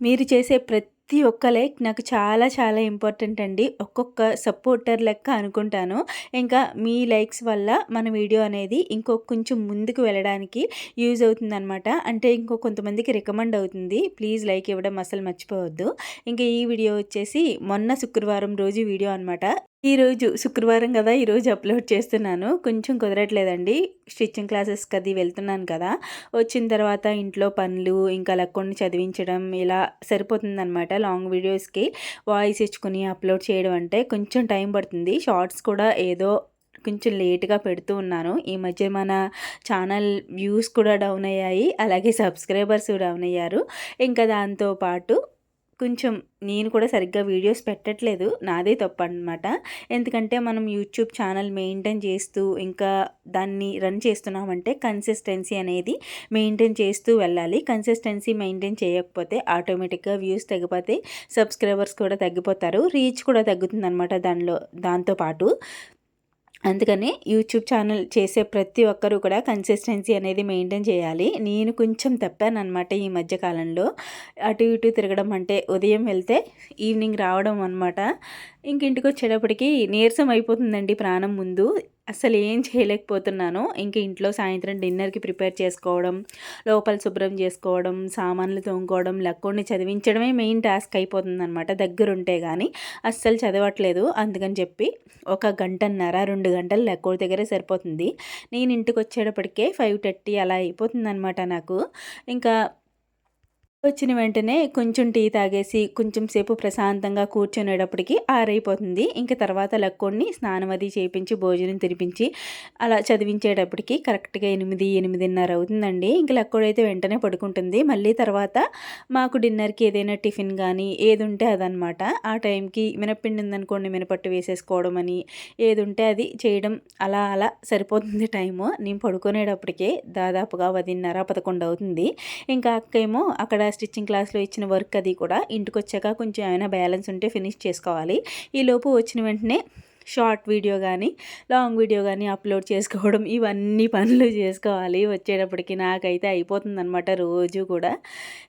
మీరు చేసే ప్రతి ప్రతి ఒక్క లైక్ నాకు చాలా చాలా ఇంపార్టెంట్ అండి. ఒక్కొక్క సపోర్టర్ లెక్క అనుకుంటాను. ఇంకా మీ లైక్స్ వల్ల మన వీడియో అనేది ఇంకో కొంచెం ముందుకు వెళ్ళడానికి యూజ్ అవుతుందనమాట అంటే ఇంకో కొంతమందికి రికమెండ్ అవుతుంది. ప్లీజ్ లైక్ ఇవ్వడం అసలు మర్చిపోవద్దు. ఇంకా ఈ వీడియో వచ్చేసి మొన్న శుక్రవారం రోజు వీడియో అనమాట ఈరోజు శుక్రవారం కదా ఈరోజు అప్లోడ్ చేస్తున్నాను. కొంచెం కుదరట్లేదండి. స్టిచ్చింగ్ క్లాసెస్కి అది వెళ్తున్నాను కదా. వచ్చిన తర్వాత ఇంట్లో పనులు ఇంకా లక్కొని చదివించడం ఇలా లాంగ్ వీడియోస్కి. వాయిస్ ఇచ్చుకుని అప్లోడ్ చేయడం అంటే కొంచెం టైం పడుతుంది. షార్ట్స్ కూడా ఏదో కొంచెం లేట్గా పెడుతూ ఉన్నాను. ఈ మధ్య మన ఛానల్ వ్యూస్ కూడా డౌన్ అయ్యాయి. అలాగే సబ్స్క్రైబర్స్ డౌన్ అయ్యారు. ఇంకా దాంతోపాటు కొంచెం నేను కూడా సరిగ్గా వీడియోస్ పెట్టట్లేదు. నాదే తప్పు అనమాట ఎందుకంటే మనం యూట్యూబ్ ఛానల్ మెయింటైన్ చేస్తూ ఇంకా దాన్ని రన్ చేస్తున్నామంటే కన్సిస్టెన్సీ అనేది మెయింటైన్ చేస్తూ వెళ్ళాలి. కన్సిస్టెన్సీ మెయింటైన్ చేయకపోతే ఆటోమేటిక్గా వ్యూస్ తగ్గిపోతే సబ్స్క్రైబర్స్ కూడా తగ్గిపోతారు. రీచ్ కూడా తగ్గుతుంది అనమాట దానిలో దాంతోపాటు అందుకని యూట్యూబ్ ఛానల్ చేసే ప్రతి ఒక్కరూ కూడా కన్సిస్టెన్సీ అనేది మెయింటైన్ చేయాలి. నేను కొంచెం తప్పాను అనమాట ఈ మధ్యకాలంలో అటు ఇటు తిరగడం అంటే ఉదయం వెళ్తే ఈవినింగ్ రావడం అనమాట ఇంక ఇంటికి వచ్చేటప్పటికి నీరసం అయిపోతుందండి ప్రాణం ముందు. అసలు ఏం చేయలేకపోతున్నాను. ఇంక ఇంట్లో సాయంత్రం డిన్నర్కి ప్రిపేర్ చేసుకోవడం లోపల శుభ్రం చేసుకోవడం సామాన్లు తోముకోవడం లక్కోడిని చదివించడమే మెయిన్ టాస్క్ అయిపోతుంది అనమాట దగ్గరుంటే కానీ అస్సలు చదవట్లేదు. అందుకని చెప్పి ఒక గంటన్నర రెండు గంటలు లెక్కోడి దగ్గరే సరిపోతుంది. నేను ఇంటికి వచ్చేటప్పటికే ఫైవ్ థర్టీ అలా అయిపోతుందన్నమాట నాకు. ఇంకా వచ్చిన వెంటనే కొంచెం టీ తాగేసి కొంచెం సేపు ప్రశాంతంగా కూర్చునేటప్పటికి ఆరైపోతుంది. ఇంకా తర్వాత లక్కోడిని స్నానం అది చేయించి భోజనం తినిపించి అలా చదివించేటప్పటికి కరెక్ట్గా ఎనిమిది ఎనిమిదిన్నర అవుతుందండి. ఇంకా లక్కోడైతే వెంటనే పడుకుంటుంది. మళ్ళీ తర్వాత మాకు డిన్నర్కి ఏదైనా టిఫిన్ కానీ ఏది ఉంటే అదనమాట ఆ టైంకి మినపిండి ఉందనుకోండి మినపట్టు వేసేసుకోవడం అని ఏది ఉంటే అది చేయడం అలా అలా సరిపోతుంది టైము. నేను పడుకునేటప్పటికే దాదాపుగా పదిన్నర పదకొండు అవుతుంది. ఇంకా అక్క ఏమో అక్కడ స్టిచ్చింగ్ క్లాస్లో ఇచ్చిన వర్క్ అది కూడా ఇంటికి వచ్చాక కొంచెం ఏమైనా బ్యాలెన్స్ ఉంటే ఫినిష్ చేసుకోవాలి. ఈలోపు వచ్చిన వెంటనే షార్ట్ వీడియో కానీ లాంగ్ వీడియో కానీ అప్లోడ్ చేసుకోవడం ఇవన్నీ పనులు చేసుకోవాలి. వచ్చేటప్పటికి నాకైతే అయిపోతుంది రోజు కూడా.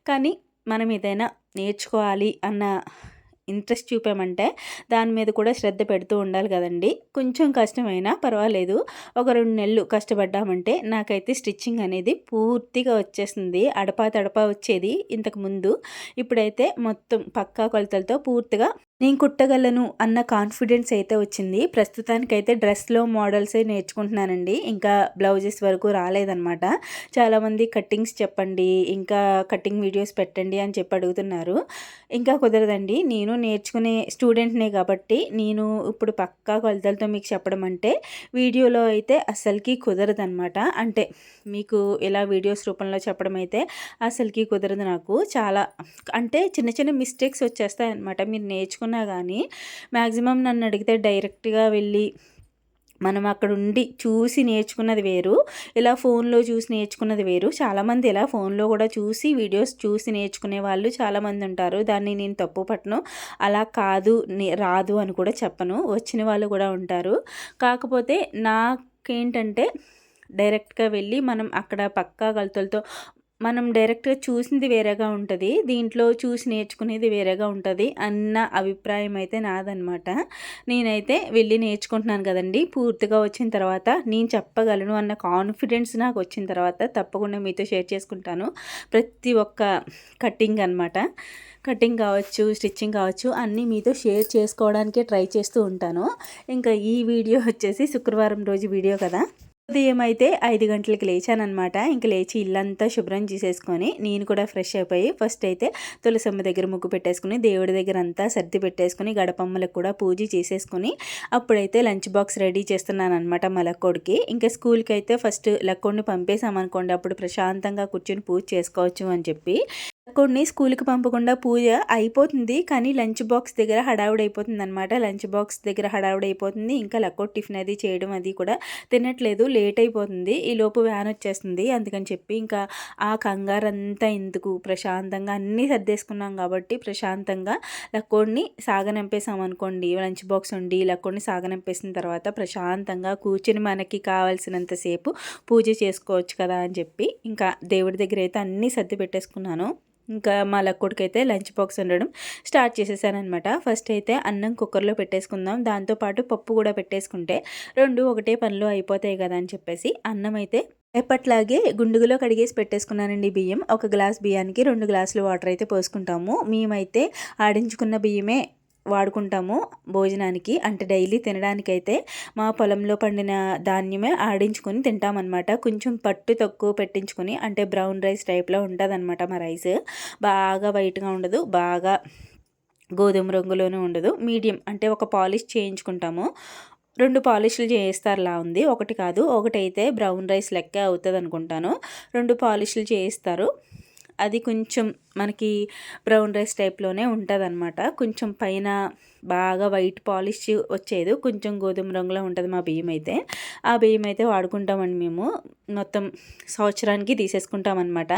కానీ మనం ఏదైనా నేర్చుకోవాలి అన్న ఇంట్రెస్ట్ చూపామంటే దాని మీద కూడా శ్రద్ధ పెడుతూ ఉండాలి కదండి. కొంచెం కష్టమైనా పర్వాలేదు. ఒక రెండు నెలలు కష్టపడ్డామంటే నాకైతే స్టిచ్చింగ్ అనేది పూర్తిగా వచ్చేసింది. అడపా తడపా వచ్చేది ఇంతకు ముందు. ఇప్పుడైతే మొత్తం పక్కా కొలతలతో పూర్తిగా నేను కుట్టగలను అన్న కాన్ఫిడెన్స్ అయితే వచ్చింది. ప్రస్తుతానికైతే డ్రెస్లో మోడల్సే నేర్చుకుంటున్నానండి. ఇంకా బ్లౌజెస్ వరకు రాలేదనమాట చాలామంది కట్టింగ్స్ చెప్పండి ఇంకా కటింగ్ వీడియోస్ పెట్టండి అని చెప్పి అడుగుతున్నారు. ఇంకా కుదరదండి. నేను నేర్చుకునే స్టూడెంట్నే కాబట్టి నేను ఇప్పుడు పక్కా కొలతలతో మీకు చెప్పడం అంటే వీడియోలో అయితే అసలుకి కుదరదనమాట అంటే మీకు ఇలా వీడియోస్ రూపంలో చెప్పడం అయితే అసలుకి కుదరదు నాకు. చాలా అంటే చిన్న చిన్న మిస్టేక్స్ వచ్చేస్తాయి అనమాట మీరు నేర్చుకున్నా కానీ మ్యాక్సిమం నన్ను అడిగితే డైరెక్ట్గా వెళ్ళి మనం అక్కడ ఉండి చూసి నేర్చుకున్నది వేరు. ఇలా ఫోన్లో చూసి నేర్చుకున్నది వేరు. చాలామంది ఇలా ఫోన్లో కూడా చూసి వీడియోస్ చూసి నేర్చుకునే వాళ్ళు చాలామంది ఉంటారు. దాన్ని నేను తప్పు పట్టను. అలా కాదు రాదు అని కూడా చెప్పను. వచ్చిన వాళ్ళు కూడా ఉంటారు. కాకపోతే నాకేంటంటే డైరెక్ట్గా వెళ్ళి మనం అక్కడ పక్కా కలుతులతో మనం డైరెక్ట్గా చూసింది వేరేగా ఉంటుంది దీంట్లో చూసి నేర్చుకునేది వేరేగా ఉంటుంది అన్న అభిప్రాయం అయితే నాదనమాట నేనైతే వెళ్ళి నేర్చుకుంటున్నాను కదండి పూర్తిగా వచ్చిన తర్వాత నేను చెప్పగలను అన్న కాన్ఫిడెన్స్ నాకు వచ్చిన తర్వాత తప్పకుండా మీతో షేర్ చేసుకుంటాను. ప్రతి ఒక్క కటింగ్ అనమాట కటింగ్ కావచ్చు స్టిచ్చింగ్ కావచ్చు అన్నీ మీతో షేర్ చేసుకోవడానికే ట్రై చేస్తూ ఉంటాను. ఇంకా ఈ వీడియో వచ్చేసి శుక్రవారం రోజు వీడియో కదా. ఉదయం అయితే ఐదు గంటలకి లేచానమాట ఇంక లేచి ఇల్లంతా శుభ్రం చేసేసుకొని నేను కూడా ఫ్రెష్ అయిపోయి ఫస్ట్ అయితే తులసమ్మ దగ్గర ముగ్గు పెట్టేసుకుని దేవుడి దగ్గర అంతా సర్ది పెట్టేసుకుని గడపమ్మలకు కూడా పూజ చేసేసుకుని అప్పుడైతే లంచ్ బాక్స్ రెడీ చేస్తున్నాను అనమాట మా లక్కోడికి ఇంకా స్కూల్కి అయితే ఫస్ట్ లక్కోడిని పంపేసామనుకోండి అప్పుడు ప్రశాంతంగా కూర్చొని పూజ చేసుకోవచ్చు అని చెప్పి. కొన్ని స్కూల్కి పంపకుండా పూజ అయిపోతుంది కానీ లంచ్ బాక్స్ దగ్గర హడావుడి అయిపోతుంది అనమాట లంచ్ బాక్స్ దగ్గర హడావుడి అయిపోతుంది ఇంకా లక్కోట్ టిఫిన్ అది చేయడం అది కూడా తినట్లేదు లేట్ అయిపోతుంది ఈ లోపు వ్యాన్ వచ్చేస్తుంది అందుకని చెప్పి ఇంకా ఆ కంగారు అంతా ఎందుకు? ప్రశాంతంగా అన్నీ సర్దేసుకున్నాం కాబట్టి ప్రశాంతంగా లక్కోడిని సాగనంపేసాం అనుకోండి లంచ్ బాక్స్ ఉండి లక్కోడిని సాగనంపేసిన తర్వాత ప్రశాంతంగా కూర్చుని మనకి కావాల్సినంతసేపు పూజ చేసుకోవచ్చు కదా అని చెప్పి ఇంకా దేవుడి దగ్గర అయితే అన్నీ సర్ది పెట్టేసుకున్నాను. ఇంకా మా లక్కుడికి అయితే లంచ్ బాక్స్ ఉండడం స్టార్ట్ చేసేసానమాట ఫస్ట్ అయితే అన్నం కుక్కర్లో పెట్టేసుకుందాం. దాంతోపాటు పప్పు కూడా పెట్టేసుకుంటే రెండు ఒకటే పనిలో అయిపోతాయి కదా అని చెప్పేసి అన్నం అయితే ఎప్పట్లాగే గుండుగులో కడిగేసి పెట్టేసుకున్నానండి బియ్యం. ఒక గ్లాస్ బియ్యానికి రెండు గ్లాసులు వాటర్ అయితే పోసుకుంటాము. మేమైతే ఆడించుకున్న బియ్యమే వాడుకుంటాము భోజనానికి. అంటే డైలీ తినడానికైతే మా పొలంలో పండిన ధాన్యమే ఆడించుకొని తింటామన్నమాట. కొంచెం పట్టు తక్కువ పెట్టించుకొని అంటే బ్రౌన్ రైస్ టైప్లో ఉంటుంది మా రైస్. బాగా వైట్గా ఉండదు బాగా గోధుమ రంగులోనే ఉండదు. మీడియం అంటే ఒక పాలిష్ చేయించుకుంటాము. రెండు పాలిష్లు చేయిస్తారులా ఉంది. ఒకటి కాదు ఒకటైతే బ్రౌన్ రైస్ లెక్క అవుతుంది అనుకుంటాను రెండు పాలిష్లు చేయిస్తారు. అది కొంచెం మనకి బ్రౌన్ రైస్ టైప్లోనే ఉంటుంది అనమాట కొంచెం పైన బాగా వైట్ పాలిష్ వచ్చేది. కొంచెం గోధుమ రంగులో ఉంటుంది మా బియ్యం అయితే. ఆ బియ్యం అయితే వాడుకుంటామండి మేము. మొత్తం సంవత్సరానికి తీసేసుకుంటాం అనమాట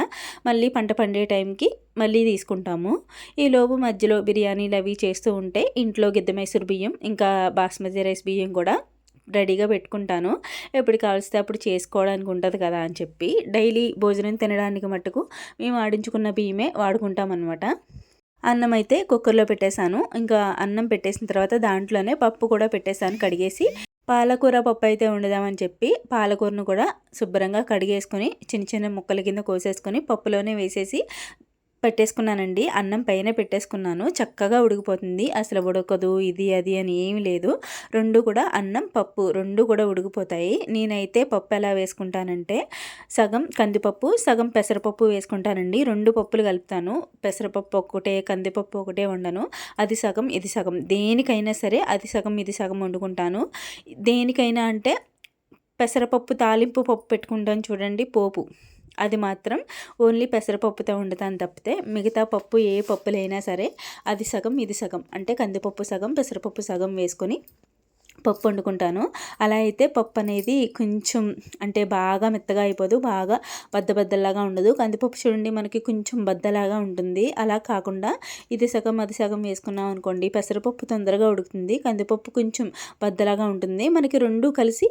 మళ్ళీ పంట పండే టైంకి మళ్ళీ తీసుకుంటాము. ఈ లోపు మధ్యలో బిర్యానీలు అవి చేస్తూ ఉంటే ఇంట్లో గిద్దమైసూరు బియ్యం ఇంకా బాస్మతి రైస్ బియ్యం కూడా రెడీగా పెట్టుకుంటాను. ఎప్పుడు కావలిస్తే అప్పుడు చేసుకోవడానికి ఉంటుంది కదా అని చెప్పి డైలీ భోజనం తినడానికి మట్టుకు మేము ఆడించుకున్న బియ్యమే వాడుకుంటాం అనమాట అన్నం అయితే కుక్కర్లో పెట్టేశాను. ఇంకా అన్నం పెట్టేసిన తర్వాత దాంట్లోనే పప్పు కూడా పెట్టేశాను కడిగేసి. పాలకూర పప్పు అయితే వండుదామని చెప్పి పాలకూరను కూడా శుభ్రంగా కడిగేసుకొని చిన్న చిన్న ముక్కల కింద కోసేసుకొని పప్పులోనే వేసేసి పెట్టేసుకున్నానండి. అన్నం పైన పెట్టేసుకున్నాను. చక్కగా ఉడికిపోతుంది. అసలు ఉడకదు ఇది అది అని ఏమి లేదు. రెండు కూడా అన్నం పప్పు రెండు కూడా ఉడికిపోతాయి. నేనైతే పప్పు ఎలా వేసుకుంటానంటే సగం కందిపప్పు సగం పెసరపప్పు వేసుకుంటానండి. రెండు పప్పులు కలుపుతాను. పెసరపప్పు ఒకటే కందిపప్పు ఒకటే వండను. అది సగం ఇది సగం. దేనికైనా సరే అది సగం ఇది సగం వండుకుంటాను. దేనికైనా అంటే పెసరపప్పు తాలింపు పప్పు పెట్టుకుంటాను చూడండి పోపు. అది మాత్రం ఓన్లీ పెసరపప్పుతో వండుతాను తప్పితే మిగతా పప్పు ఏ పప్పులైనా సరే అది సగం ఇది సగం అంటే కందిపప్పు సగం పెసరపప్పు సగం వేసుకొని పప్పు వండుకుంటాను. అలా అయితే పప్పు అనేది కొంచెం అంటే బాగా మెత్తగా అయిపోదు బాగా బద్ద బద్దలాగా ఉండదు. కందిపప్పు చూడండి మనకి కొంచెం బద్దలాగా ఉంటుంది. అలా కాకుండా ఇది సగం అది సగం వేసుకున్నాం అనుకోండి పెసరపప్పు తొందరగా ఉడుకుతుంది కందిపప్పు కొంచెం బద్దలాగా ఉంటుంది. మనకి రెండు కలిసి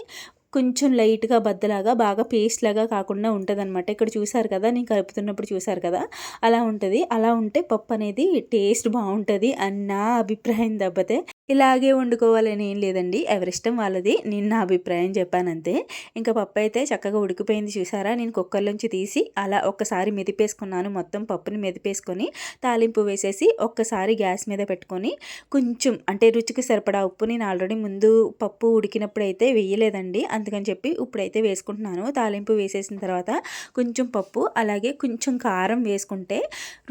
కొంచెం లైట్గా బద్దలాగా బాగా పేస్ట్ లాగా కాకుండా ఉంటుంది అనమాట ఇక్కడ చూసారు కదా నేను కలుపుతున్నప్పుడు చూసారు కదా అలా ఉంటుంది. అలా ఉంటే పప్పు అనేది టేస్ట్ బాగుంటుంది అన్న అభిప్రాయం తప్పితే ఇలాగే వండుకోవాలని ఏం లేదండి. ఎవరిష్టం వాళ్ళది. నేను నా అభిప్రాయం చెప్పానంతే. ఇంకా పప్పు అయితే చక్కగా ఉడికిపోయింది చూసారా? నేను కుక్కర్లోంచి తీసి అలా ఒక్కసారి మెదిపేసుకున్నాను. మొత్తం పప్పుని మెదిపేసుకొని తాలింపు వేసేసి ఒక్కసారి గ్యాస్ మీద పెట్టుకొని కొంచెం అంటే రుచికి సరిపడా ఉప్పు నేను ఆల్రెడీ ముందు పప్పు ఉడికినప్పుడు అయితే వేయలేదండి. అందుకని చెప్పి ఇప్పుడైతే వేసుకుంటున్నాను. తాలింపు వేసేసిన తర్వాత కొంచెం పప్పు అలాగే కొంచెం కారం వేసుకుంటే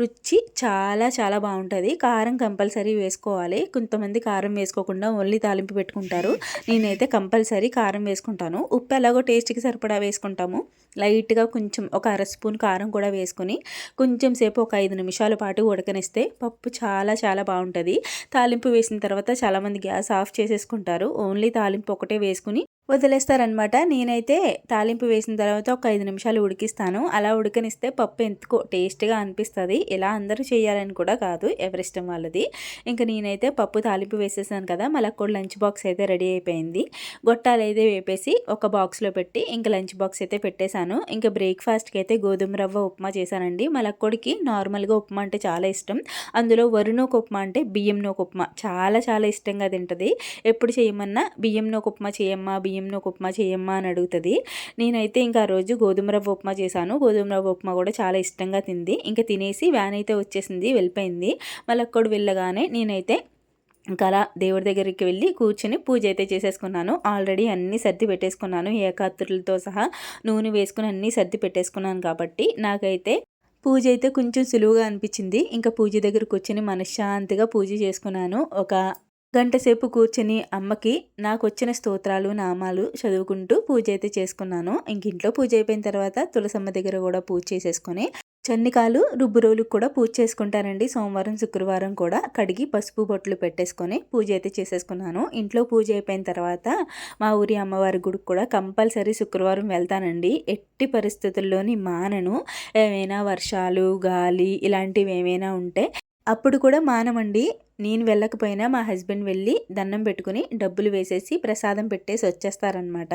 రుచి చాలా చాలా బాగుంటుంది. కారం కంపల్సరీ వేసుకోవాలి. కొంతమంది కారం కారం వేసుకోకుండా ఓన్లీ తాలింపు పెట్టుకుంటారు. నేనైతే కంపల్సరీ కారం వేసుకుంటాను. ఉప్పు ఎలాగో టేస్ట్కి సరిపడా వేసుకుంటాము. లైట్గా కొంచెం ఒక అర స్పూన్ కారం కూడా వేసుకొని కొంచెం సేపు ఒక ఐదు నిమిషాల పాటు ఉడకనిస్తే పప్పు చాలా చాలా బాగుంటుంది. తాలింపు వేసిన తర్వాత చాలామంది గ్యాస్ ఆఫ్ చేసేసుకుంటారు. ఓన్లీ తాలింపు ఒకటే వేసుకుని వదిలేస్తారనమాట నేనైతే తాలింపు వేసిన తర్వాత ఒక ఐదు నిమిషాలు ఉడికిస్తాను. అలా ఉడకనిస్తే పప్పు ఎంతకో టేస్ట్గా అనిపిస్తుంది. ఇలా అందరూ చేయాలని కూడా కాదు ఎవరిష్టం వాళ్ళది. ఇంకా నేనైతే పప్పు తాలింపు వేసేసాను కదా మళ్ళీ కూడా లంచ్ బాక్స్ అయితే రెడీ అయిపోయింది. గొట్టాలు అయితే వేపేసి ఒక బాక్స్లో పెట్టి ఇంకా లంచ్ బాక్స్ అయితే పెట్టేశాను. ఇంకా బ్రేక్ఫాస్ట్కి అయితే గోధుమ రవ్వ ఉప్మా చేశానండి. మలక్కొడికి నార్మల్గా ఉప్మా అంటే చాలా ఇష్టం. అందులో వరుణోక ఉప్మా అంటే బియ్యం నోక ఉప్మా. చాలా చాలా ఇష్టంగా తింటుంది. ఎప్పుడు చేయమన్నా బియ్యం నోక ఉప్మా చేయమ్మా బియ్యం బియ్యంలో ఉప్మా చేయమ్మా అని అడుగుతుంది. నేనైతే ఇంకా ఆ రోజు గోధుమ రవ్వ ఉప్మా చేశాను. గోధుమ రవ్వ ఉప్మా కూడా చాలా ఇష్టంగా తింది. ఇంకా తినేసి వ్యాన్ అయితే వచ్చేసింది వెళ్ళిపోయింది. మళ్ళీ అక్కడ వెళ్ళగానే నేనైతే ఇంకా అలా దేవుడి దగ్గరికి వెళ్ళి కూర్చొని పూజ అయితే చేసేసుకున్నాను. ఆల్రెడీ అన్నీ సర్ది పెట్టేసుకున్నాను. ఏకాత్రులతో సహా నూనె వేసుకుని అన్నీ సర్ది పెట్టేసుకున్నాను కాబట్టి నాకైతే పూజ అయితే కొంచెం సులువుగా అనిపించింది. ఇంకా పూజ దగ్గర కూర్చొని మనశ్శాంతిగా పూజ చేసుకున్నాను. ఒక గంటసేపు కూర్చొని అమ్మకి నాకు వచ్చిన స్తోత్రాలు నామాలు చదువుకుంటూ పూజ అయితే చేసుకున్నాను. ఇంక ఇంట్లో పూజ అయిపోయిన తర్వాత తులసమ్మ దగ్గర కూడా పూజ చేసేసుకొని చన్నికాలు రుబ్బు రోజులకు కూడా పూజ చేసుకుంటానండి. సోమవారం శుక్రవారం కూడా కడిగి పసుపు బొట్లు పెట్టేసుకొని పూజ అయితే చేసేసుకున్నాను. ఇంట్లో పూజ అయిపోయిన తర్వాత మా ఊరి అమ్మవారి గుడికి కూడా కంపల్సరీ శుక్రవారం వెళ్తానండి. ఎట్టి పరిస్థితుల్లోని మానను. ఏమైనా వర్షాలు గాలి ఇలాంటివి ఏమైనా ఉంటే అప్పుడు కూడా మానమండి. నేను వెళ్ళకపోయినా మా హస్బెండ్ వెళ్ళి దండం పెట్టుకుని డబ్బులు వేసేసి ప్రసాదం పెట్టేసి వచ్చేస్తారనమాట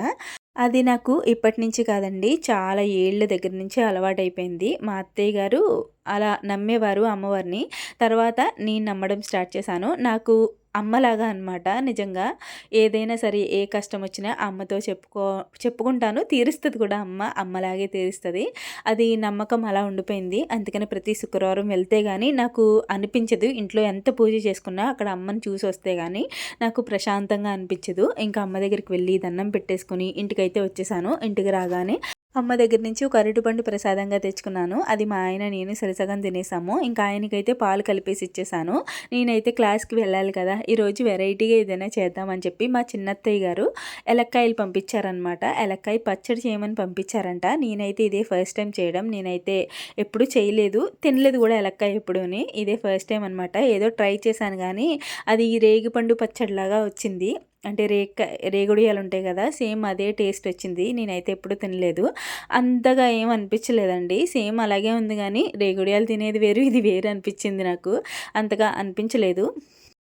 అది నాకు ఇప్పటి నుంచి కాదండి చాలా ఏళ్ళ దగ్గర నుంచి అలవాటైపోయింది. మా అత్తయ్య గారు అలా నమ్మేవారు అమ్మవారిని. తర్వాత నేను నమ్మడం స్టార్ట్ చేశాను. నాకు అమ్మలాగా అనమాట నిజంగా ఏదైనా సరే ఏ కష్టం వచ్చినా అమ్మతో చెప్పుకో చెప్పుకుంటాను. తీరుస్తుంది కూడా అమ్మ. అమ్మలాగే తీరుస్తుంది. అది నమ్మకం అలా ఉండిపోయింది. అందుకని ప్రతి శుక్రవారం వెళ్తే కానీ నాకు అనిపించదు. ఇంట్లో ఎంత పూజ చేసుకున్నా అక్కడ అమ్మని చూసి వస్తే కానీ నాకు ప్రశాంతంగా అనిపించదు. ఇంకా అమ్మ దగ్గరికి వెళ్ళి దండం పెట్టేసుకుని ఇంటికైతే వచ్చేసాను. ఇంటికి రాగానే అమ్మ దగ్గర నుంచి ఒక అరటిపండు ప్రసాదంగా తెచ్చుకున్నాను. అది మా ఆయన నేను సరిసగం తినేసాము. ఇంకా ఆయనకైతే పాలు కలిపేసి ఇచ్చేసాను. నేనైతే క్లాస్కి వెళ్ళాలి కదా ఈరోజు వెరైటీగా ఏదైనా చేద్దామని చెప్పి మా చిన్నత్తయ్య గారు ఎలక్కాయలు పంపించారనమాట ఎలక్కాయ పచ్చడి చేయమని పంపించారంట. నేనైతే ఇదే ఫస్ట్ టైం చేయడం. నేనైతే ఎప్పుడు చేయలేదు. తినలేదు కూడా ఎలక్కాయ ఎప్పుడూని. ఇదే ఫస్ట్ టైం అనమాట ఏదో ట్రై చేశాను కానీ అది రేగిపండు పచ్చడిలాగా వచ్చింది. అంటే రేక రేగుడియాలు ఉంటాయి కదా సేమ్ అదే టేస్ట్ వచ్చింది. నేనైతే ఎప్పుడు తినలేదు. అంతగా ఏం అనిపించలేదండి. సేమ్ అలాగే ఉంది కానీ రేగుడియాలు తినేది వేరు ఇది వేరు అనిపించింది నాకు. అంతగా అనిపించలేదు.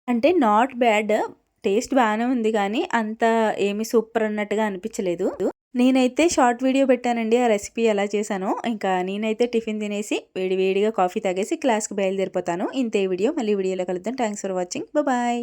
అంటే నాట్ బ్యాడ్ టేస్ట్ బాగానే ఉంది కానీ అంత ఏమి సూపర్ అన్నట్టుగా అనిపించలేదు. నేనైతే షార్ట్ వీడియో పెట్టానండి ఆ రెసిపీ ఎలా చేశానో. ఇంకా నేనైతే టిఫిన్ తినేసి వేడి వేడిగా కాఫీ తాగేసి క్లాస్కి బయలుదేరిపోతాను. ఇంతే వీడియో మళ్ళీ వీడియోలో కలుద్దాం. Thanks for watching. బాయ్.